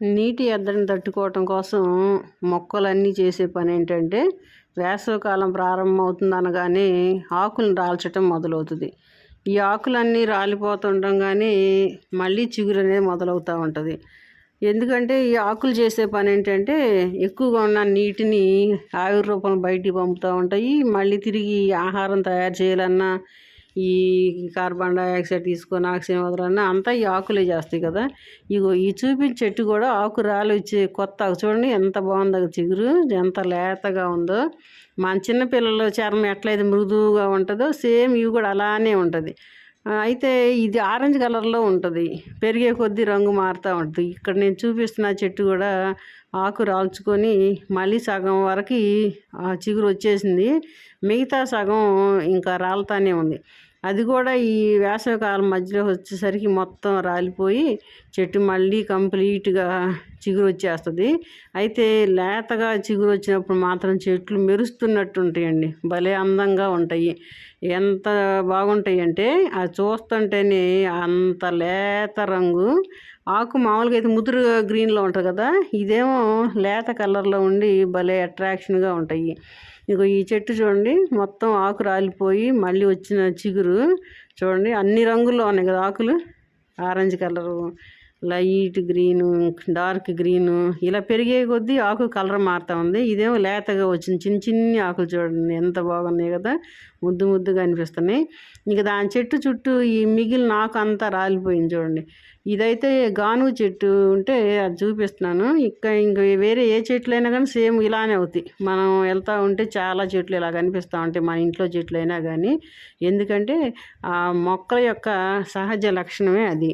నీటి ఎద్దడిని తట్టుకోవటం కోసం మొక్కలన్నీ చేసే పని ఏంటంటే వేసవికాలం ప్రారంభం అవుతుంది అనగానే ఆకులను రాల్చటం మొదలవుతుంది. ఈ ఆకులన్నీ రాలిపోతుండగానే మళ్ళీ చిగురు అనేది మొదలవుతూ ఉంటుంది. ఎందుకంటే ఈ ఆకులు చేసే పని ఏంటంటే ఎక్కువగా ఉన్న నీటిని ఆవిరి రూపంలో బయటికి పంపుతూ ఉంటాయి. మళ్ళీ తిరిగి ఆహారం తయారు చేయాలన్నా ఈ కార్బన్ డైఆక్సైడ్ తీసుకొని ఆక్సిజన్ వదలన్నా అంతా ఈ ఆకులే చేస్తాయి కదా. ఇగో ఈ చూపించే చెట్టు కూడా ఆకు రాలి కొత్త ఆకు. చూడండి ఎంత బాగుందో చిగురు ఎంత లేతగా ఉందో. మన చిన్నపిల్లల చర్మం ఎట్లయితే మృదువుగా ఉంటుందో సేమ్ ఇవి కూడా అలానే ఉంటుంది. అయితే ఇది ఆరెంజ్ కలర్లో ఉంటుంది. పెరిగే కొద్దీ రంగు మారుతూ ఉంటుంది. ఇక్కడ నేను చూపిస్తున్న చెట్టు కూడా ఆకు రాల్చుకొని మళ్ళీ సగం వరకు చిగురు వచ్చేసింది. మిగతా సగం ఇంకా రాలుతానే ఉంది. అది కూడా ఈ వేసవికాలం మధ్యలో వచ్చేసరికి మొత్తం రాలిపోయి చెట్టు మళ్ళీ కంప్లీట్గా చిగురు వచ్చేస్తుంది అయితే లేతగా చిగురు వచ్చినప్పుడు మాత్రం చెట్లు మెరుస్తున్నట్టు ఉంటాయండి భలే అందంగా ఉంటాయి. ఎంత బాగుంటాయి అంటే అది చూస్తుంటేనే అంత లేత రంగు ఆకు మామూలుగా అయితే ముదురు గ్రీన్లో ఉంటుంది కదా ఇదేమో లేత కలర్లో ఉండి భలే అట్రాక్షన్గా ఉంటాయి. ఇంకో ఈ చెట్టు చూడండి మొత్తం ఆకు రాలిపోయి మళ్ళీ వచ్చిన చిగురు. చూడండి అన్ని రంగుల్లో ఉన్నాయి కదా ఆకులు. Orange colour. Light green dark green ఇలా పెరిగే కొద్దీ ఆకు కలర్ మారుతూ ఉంది. ఇదేమో లేతగా వచ్చింది. చిన్న చిన్ని ఆకులు చూడండి ఎంత బాగున్నాయి కదా. ముద్దు ముద్దుగా అనిపిస్తున్నాయి. ఇంకా దాని చెట్టు చుట్టూ ఈ మిగిలిన ఆకు అంతా రాలిపోయింది చూడండి. ఇదైతే గాను చెట్టు ఉంటే అది చూపిస్తున్నాను. ఇంకా ఇంక వేరే ఏ చెట్లు అయినా కానీ సేమ్ ఇలానే అవుతాయి. మనం వెళ్తూ ఉంటే చాలా చెట్లు ఇలా కనిపిస్తూ ఉంటాయి మన ఇంట్లో చెట్లు అయినా కానీ. ఎందుకంటే ఆ మొక్కల యొక్క సహజ లక్షణమే అది.